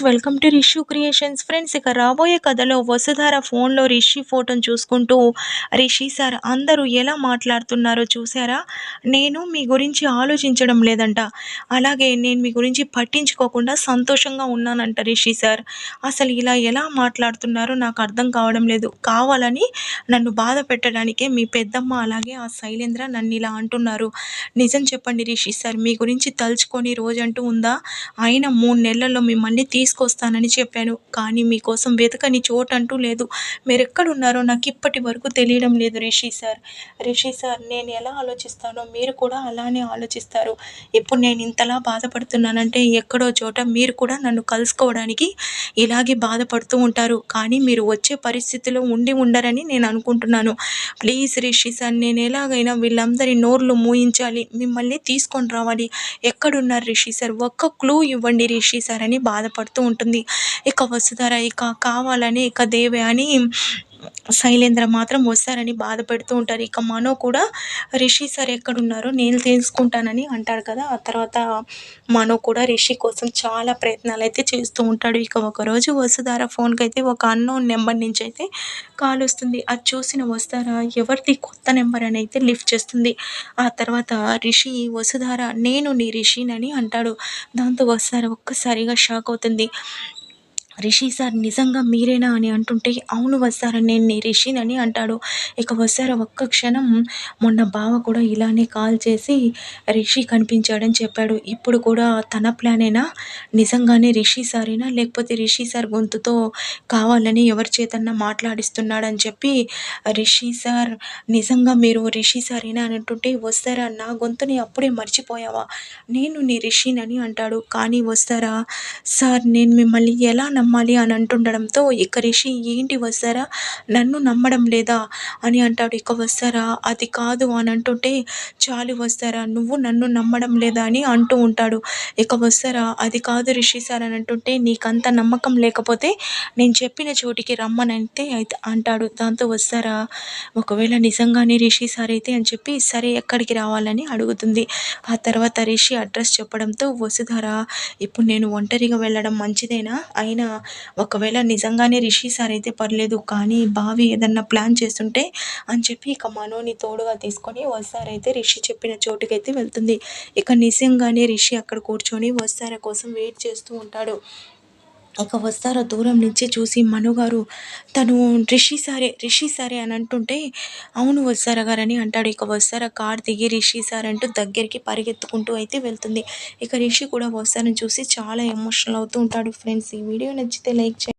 Welcome to Rishu creations. Friends ఇక రాబోయే కథలో వసుధార ఫోన్లో రిషి ఫోటోను చూసుకుంటూ రిషి సార్ అందరూ ఎలా మాట్లాడుతున్నారో చూసారా నేను మీ గురించి ఆలోచించడం లేదంట. అలాగే నేను మీ గురించి పట్టించుకోకుండా సంతోషంగా ఉన్నానంట రిషి సార్. అసలు ఇలా ఎలా మాట్లాడుతున్నారో నాకు అర్థం కావడం లేదు. కావాలని నన్ను బాధ పెట్టడానికే మీ పెద్దమ్మ అలాగే ఆ శైలేంద్ర నన్ను ఇలా అంటున్నారు. నిజం చెప్పండి రిషి సార్ మీ గురించి తలుచుకొని రోజంటూ ఉందా? అయినా మూడు నెలల్లో మిమ్మల్ని తీసుకొస్తానని చెప్పాను. కానీ మీకోసం వెతకని చోటంటూ అంటూ లేదు. మీరు ఎక్కడున్నారో నాకు ఇప్పటి వరకు తెలియడం లేదు రిషి సార్. రిషి సార్ నేను ఎలా ఆలోచిస్తానో మీరు కూడా అలానే ఆలోచిస్తారు. ఇప్పుడు నేను ఇంతలా బాధపడుతున్నానంటే ఎక్కడో చోట మీరు కూడా నన్ను కలుసుకోవడానికి ఇలాగే బాధపడుతూ ఉంటారు. కానీ మీరు వచ్చే పరిస్థితిలో ఉండి ఉండరని నేను అనుకుంటున్నాను. ప్లీజ్ రిషి సార్ నేను ఎలాగైనా వీళ్ళందరి నోర్లు మూయించాలి. మిమ్మల్ని తీసుకొని రావాలి. ఎక్కడున్నారు రిషి సార్? ఒక్క క్లూ ఇవ్వండి రిషి సార్ అని బాధపడుతూ ఉంటుంది. ఇక వసుధార ఇక కావాలని ఇక దేవే అని శైలేంద్ర మాత్రం వస్తారని బాధపడుతూ ఉంటారు. ఇక మనో కూడా రిషి సార్ ఎక్కడున్నారో నేను తెలుసుకుంటానని అంటాడు కదా. ఆ తర్వాత మనో కూడా రిషి కోసం చాలా ప్రయత్నాలు అయితే చేస్తూ ఉంటాడు. ఇక ఒకరోజు వసుధార ఫోన్కి అయితే ఒక అన్నోన్ నెంబర్ నుంచి అయితే కాల్ వస్తుంది. అది చూసిన వస్తారా ఎవరిది కొత్త నెంబర్? అని అయితే లిఫ్ట్ చేస్తుంది. ఆ తర్వాత రిషి వసుధార నేను నీ రిషినని అంటాడు. దాంతో వస్తారా ఒక్కసారిగా షాక్ అవుతుంది. రిషి సార్ నిజంగా మీరేనా? అని అంటుంటే అవును వస్తారా నేను నీ రిషినని అంటాడు. ఇక వస్తారా ఒక్క క్షణం మొన్న బావ కూడా ఇలానే కాల్ చేసి రిషి కనిపించాడని చెప్పాడు. ఇప్పుడు కూడా తన ప్లానేనా? నిజంగానే రిషి సారేనా? లేకపోతే రిషి సార్ గొంతుతో కావాలని ఎవరి చేతన్నా మాట్లాడిస్తున్నాడని చెప్పి రిషి సార్ నిజంగా మీరు రిషి సారేనా? అని అంటుంటే వస్తారా నా గొంతుని అప్పుడే మర్చిపోయావా? నేను నీ రిషినని అంటాడు. కానీ వస్తారా సార్ నేను మిమ్మల్ని ఎలా నమ్మాలి అని అంటుండడంతో ఇక రిషి ఏంటి వస్తారా? నన్ను నమ్మడం లేదా? అని అంటాడు. ఇక వస్తారా? అది కాదు అని అంటుంటే చాలు వస్తారా? నువ్వు నన్ను నమ్మడం లేదా? అని అంటూ ఉంటాడు. ఇక వస్తారా? అది కాదు రిషి సార్ అని అంటుంటే నీకంత నమ్మకం లేకపోతే నేను చెప్పిన చోటికి రమ్మనంతే అయితే అంటాడు. దాంతో వస్తారా? ఒకవేళ నిజంగానే రిషి సార్ అయితే అని చెప్పి సరే ఎక్కడికి రావాలని అడుగుతుంది. ఆ తర్వాత రిషి అడ్రస్ చెప్పడంతో వసుధార ఇప్పుడు నేను ఒంటరిగా వెళ్ళడం మంచిదేనా? అయినా ఒకవేళ నిజంగానే రిషి సార్ అయితే పర్లేదు కానీ బావి ఏదన్నా ప్లాన్ చేస్తుంటే అని చెప్పి ఇక మనోని తోడుగా తీసుకొని వస్తారైతే రిషి చెప్పిన చోటుకైతే వెళ్తుంది. ఇక నిజంగానే రిషి అక్కడ కూర్చొని వస్తార కోసం వెయిట్ చేస్తూ ఉంటాడు. ఇక వస్తారా దూరం నుంచి చూసి మనుగారు తను రిషి సారే రిషి సారే అని అంటుంటే అవును వస్తారా గారని అంటాడు. ఇక వస్తారా కార్ దిగి రిషి సార్ అంటూ దగ్గరికి పరిగెత్తుకుంటూ అయితే వెళ్తుంది. ఇక రిషి కూడా వస్తారని చూసి చాలా ఎమోషనల్ అవుతూ ఉంటాడు. ఫ్రెండ్స్ ఈ వీడియో నచ్చితే లైక్ చేయండి.